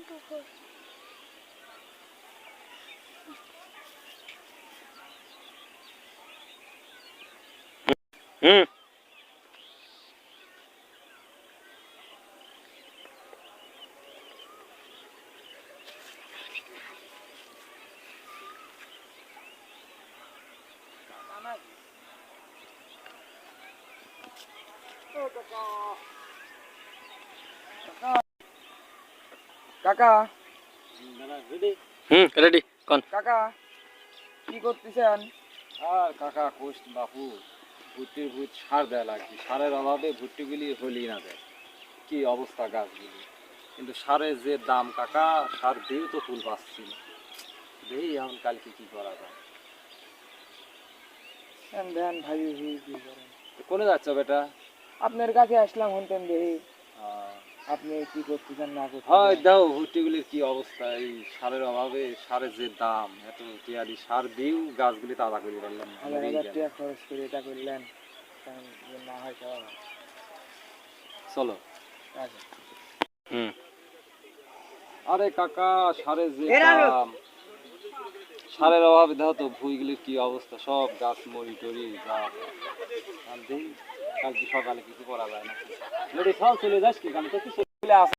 んうん。どう。কাকা। হুম ready কোন। কাকা কি করতেছেন? আর কাকা কোষ বাপু ভুট্টির ভুট সার দেয়া লাগবে। সারের অভাবে ভুট্টিগুলি হলি না দেয়। কি অবস্থা গাছগুলি? কিন্তু সারের যে দাম কাকা সার দিয়েও তো ফুল পাচ্ছি না। দেখি এখন কালকে কি করা যায়। দেন দেন ভাই ভাই কি করেন। কোনে যাচ্ছ বেটা? আপনার কাছে আসলাম হনতেন দেখি আহ, আপনি কি করতেছেন না হয় দাও ভুট্টিগুলির কি অবস্থা? এই সারের অভাবে সারের যে দাম এত তিয়ারি সার দিয়েও গাছগুলি তাজা করে পারলাম হাজার হাজার টাকা খরচ করে এটা করলেন না হয় চলো। আচ্ছা। হুম। আরে কাকা সারের যে দাম। সারের অভাবে দেখো তো ভুইগুলির কি অবস্থা? সব গাছ মরি টরি যা। দেখি কালকে সকালে কিছু করা যায় না? লেডি সব চলে যাস কি? আমি তো কিছু আসে।